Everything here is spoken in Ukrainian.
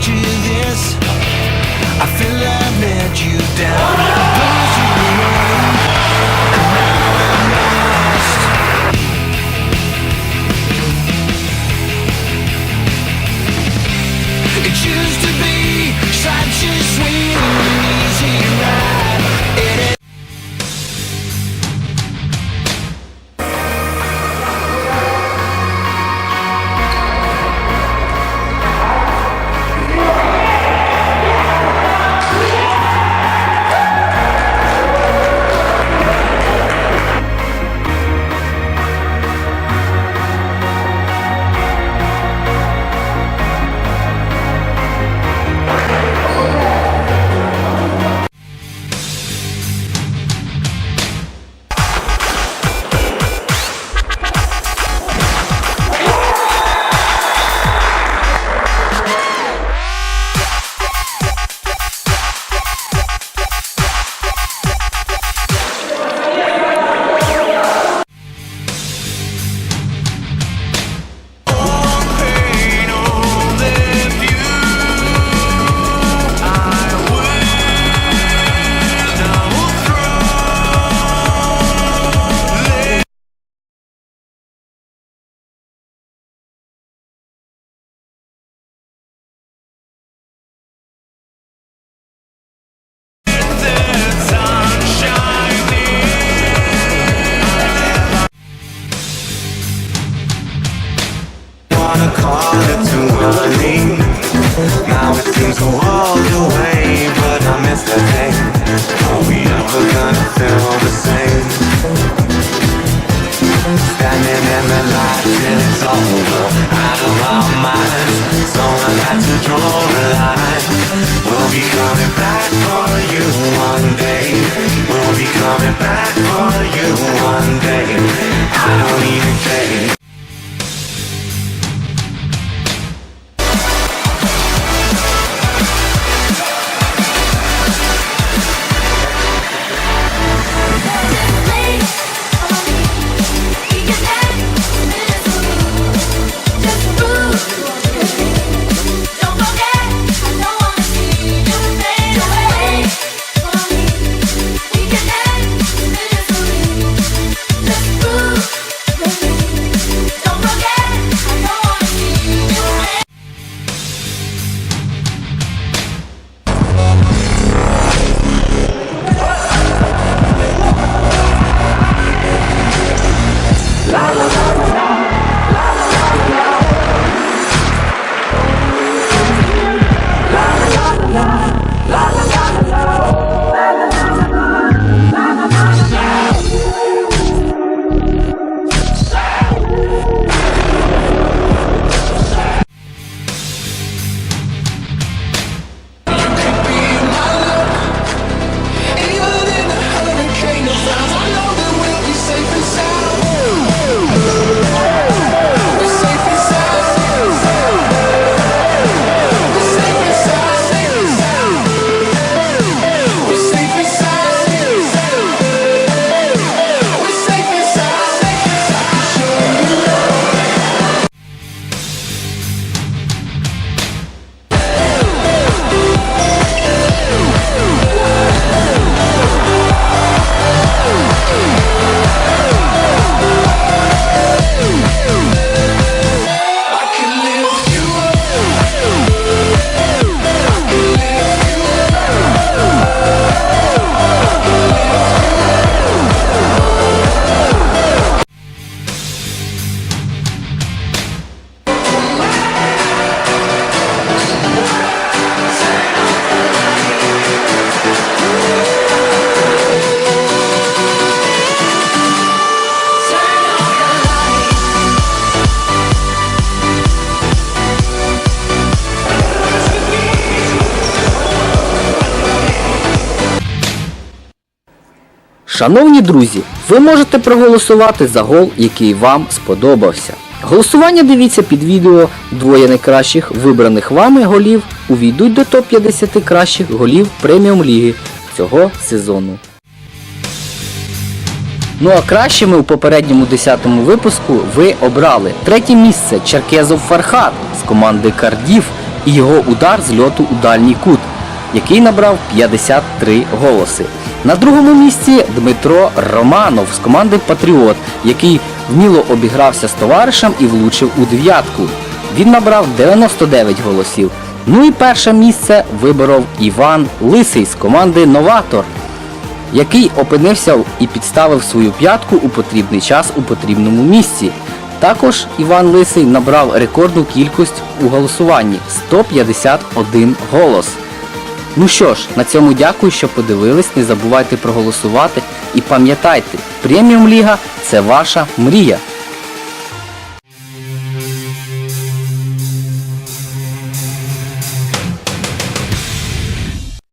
into this soul out of our minds. So I got to draw a line. We'll be coming back for you one day. We'll be coming back for you one. Шановні друзі, ви можете проголосувати за гол, який вам сподобався. Голосування дивіться під відео двоє найкращих вибраних вами голів увійдуть до топ-50 кращих голів преміум ліги цього сезону. Ну а кращими у попередньому 10-му випуску ви обрали третє місце Черкезов Фархат з команди Кардів і його удар з льоту у дальній кут, який набрав 53 голоси. На другому місці Дмитро Романов з команди Патріот, який вміло обігрався з товаришем і влучив у дев'ятку. Він набрав 99 голосів. Ну і перше місце виборов Іван Лисий з команди Новатор який опинився і підставив свою п'ятку у потрібний час у потрібному місці. Також Іван Лисий набрав рекордну кількість у голосуванні 151 голос. Ну що ж, на цьому дякую, що подивились. Не забувайте проголосувати і пам'ятайте, преміум ліга це ваша мрія.